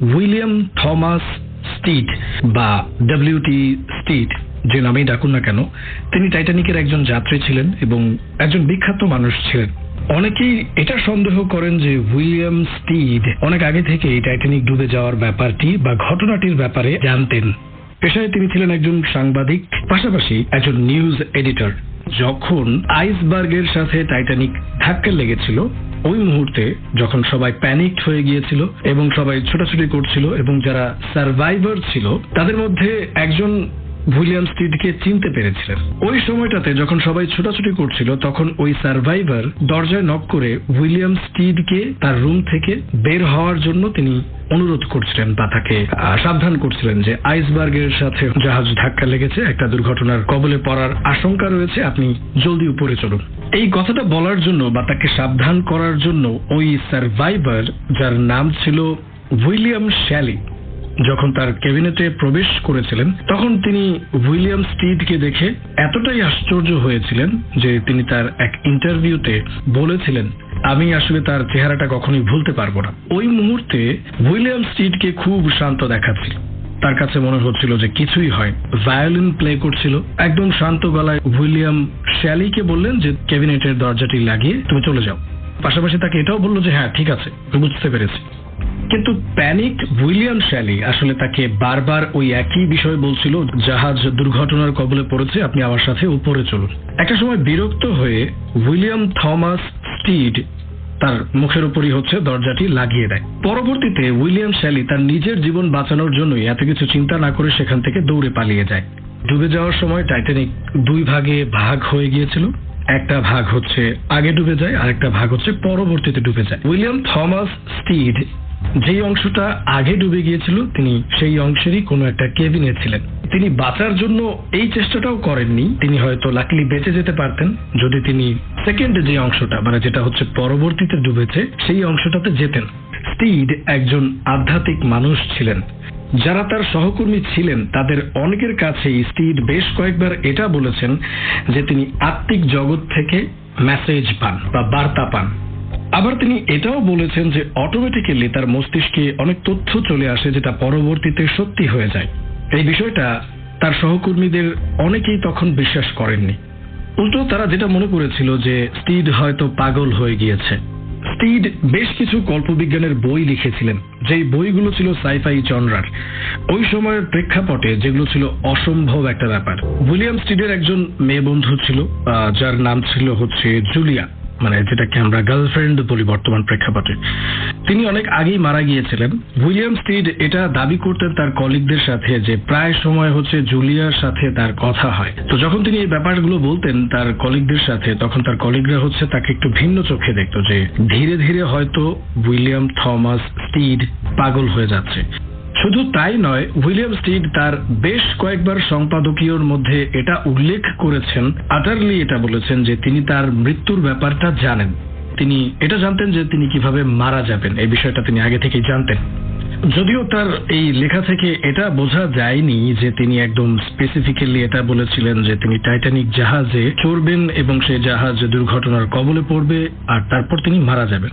William Thomas Stead বা W T Stead যে নামেই ডাকুন না কেন, তিনি টাইটানিকের একজন যাত্রী ছিলেন এবং একজন বিখ্যাত মানুষ ছিলেন। অনেকেই এটা সন্দেহ করেন যে উইলিয়াম স্টিড অনেক আগে থেকে এই টাইটানিক ডুবে যাওয়ার ব্যাপারটি বা ঘটনাটির ব্যাপারে জানতেন। পেশায় তিনি ছিলেন একজন সাংবাদিক, পাশাপাশি একজন নিউজ এডিটর। যখন আইসবার্গের সাথে টাইটানিক ধাক্কা লেগেছিল ওই মুহূর্তে যখন সবাই প্যানিকড হয়ে গিয়েছিল এবং সবাই ছোটাছুটি করছিল এবং যারা সার্ভাইভার ছিল, তাদের মধ্যে একজন উইলিয়াম স্টিডকে চিনতে পেরেছিলেন। ওই সময়টাতে যখন সবাই ছোটাছুটি করছিল, তখন ওই সার্ভাইভার দরজায় নক করে উইলিয়াম স্টিডকে তার রুম থেকে বের হওয়ার জন্য তিনি অনুরোধ করছিলেন বা তাকে সাবধান করছিলেন যে আইসবার্গের সাথে জাহাজ ধাক্কা লেগেছে, একটা দুর্ঘটনার কবলে পড়ার আশঙ্কা রয়েছে। আপনি জলদি উপরে চলুন। এই কথাটা বলার জন্য বা তাকে সাবধান করার জন্য ওই সার্ভাইভার, যার নাম ছিল উইলিয়াম শ্যালি যখন তার ক্যাবিনেটে প্রবেশ করেছিলেন, তখন তিনি উইলিয়াম স্টিডকে দেখে এতটাই আশ্চর্য হয়েছিলেন যে তিনি তার এক ইন্টারভিউতে বলেছিলেন, আমি আসলে তার চেহারাটা কখনোই ভুলতে পারব না। ওই মুহূর্তে উইলিয়াম স্টিডকে খুব শান্ত দেখাচ্ছিল। তার কাছে মনে হচ্ছিল যে কিছুই হয়, ভায়োলিন প্লে করছিল। একদম শান্ত গলায় উইলিয়াম শ্যালিকে বললেন যে, ক্যাবিনেটের দরজাটি লাগিয়ে তুমি চলে যাও। পাশাপাশি তাকে এটাও বলল যে হ্যাঁ ঠিক আছে, বুঝতে পেরেছি। কিন্তু প্যানিক উইলিয়াম শ্যালি আসলে তাকে বারবার ওই একই বিষয় বলছিল, জাহাজ দুর্ঘটনার কবলে পড়েছে, আপনি আমার সাথে উপরে চলুন। একটা সময় বিরক্ত হয়ে উইলিয়াম থমাস স্টিড তার মুখের উপরই হচ্ছে দরজাটি লাগিয়ে দেয়। পরবর্তীতে উইলিয়াম শ্যালি তার নিজের জীবন বাঁচানোর জন্যই এত কিছু চিন্তা না করে সেখান থেকে দৌড়ে পালিয়ে যায়। ডুবে যাওয়ার সময় টাইটানিক দুই ভাগে ভাগ হয়ে গিয়েছিল। একটা ভাগ হচ্ছে আগে ডুবে যায় আর একটা ভাগ হচ্ছে পরবর্তীতে ডুবে যায়। উইলিয়াম থমাস স্টিড যেই অংশটা আগে ডুবে গিয়েছিল, তিনি সেই অংশেরই কোনো একটা কেবিনে ছিলেন। তিনি বাঁচার জন্য এই চেষ্টাটাও করেননি। তিনি হয়তো লাকলি বেঁচে যেতে পারতেন, যদি তিনি সেকেন্ড যে অংশটা মানে যেটা হচ্ছে পরবর্তীতে ডুবেছে, সেই অংশটাতে যেতেন। স্টিড একজন আধ্যাত্মিক মানুষ ছিলেন। যারা তার সহকর্মী ছিলেন, তাদের অনেকের কাছেই স্টিড বেশ কয়েকবার এটা বলেছেন যে তিনি আত্মিক জগৎ থেকে মেসেজ পান বা বার্তা পান। আবার তিনি এটাও বলেছেন যে অটোমেটিক্যালি তার মস্তিষ্কে অনেক তথ্য চলে আসে যেটা পরবর্তীতে সত্যি হয়ে যায়। এই বিষয়টা তার সহকর্মীদের অনেকেই তখন বিশ্বাস করেননি। উল্টো তারা যেটা মনে করেছিল যে স্টিড হয়তো পাগল হয়ে গিয়েছে। স্টিড বেশ কিছু কল্পবিজ্ঞানের বই লিখেছিলেন, যেই বইগুলো ছিল সাইফাই জনরার ওই সময়ের প্রেক্ষাপটে যেগুলো ছিল অসম্ভব একটা ব্যাপার। উইলিয়াম স্টিডের একজন মেয়ে বন্ধু ছিল যার নাম ছিল হচ্ছে জুলিয়া। মানে যেটাকে আমরা গার্লফ্রেন্ড বলি বর্তমান প্রেক্ষাপটে। তিনি অনেক আগেই মারা গিয়েছিলেন। উইলিয়াম স্টিড এটা দাবি করতেন তার কলিগদের সাথে যে প্রায় সময় হচ্ছে জুলিয়ার সাথে তার কথা হয়। তো যখন তিনি এই ব্যাপারগুলো বলতেন তার কলিগদের সাথে, তখন তার কলিগরা হচ্ছে তাকে একটু ভিন্ন চোখে দেখতো যে ধীরে ধীরে হয়তো উইলিয়াম থমাস স্টিড পাগল হয়ে যাচ্ছে। শুধু তাই নয়, উইলিয়াম স্টিড তার বেশ কয়েকবার সম্পাদকীয়র মধ্যে এটা উল্লেখ করেছেন আটারলি এটা বলেছেন যে তিনি তার মৃত্যুর ব্যাপারটা জানেন। তিনি এটা জানতেন যে তিনি কীভাবে মারা যাবেন, এই বিষয়টা তিনি আগে থেকেই জানতেন। যদিও তার এই লেখা থেকে এটা বোঝা যায়নি যে তিনি একদম স্পেসিফিক্যালি এটা বলেছিলেন যে তিনি টাইটানিক জাহাজে চড়বেন এবং সেই জাহাজ দুর্ঘটনার কবলে পড়বে আর তারপর তিনি মারা যাবেন।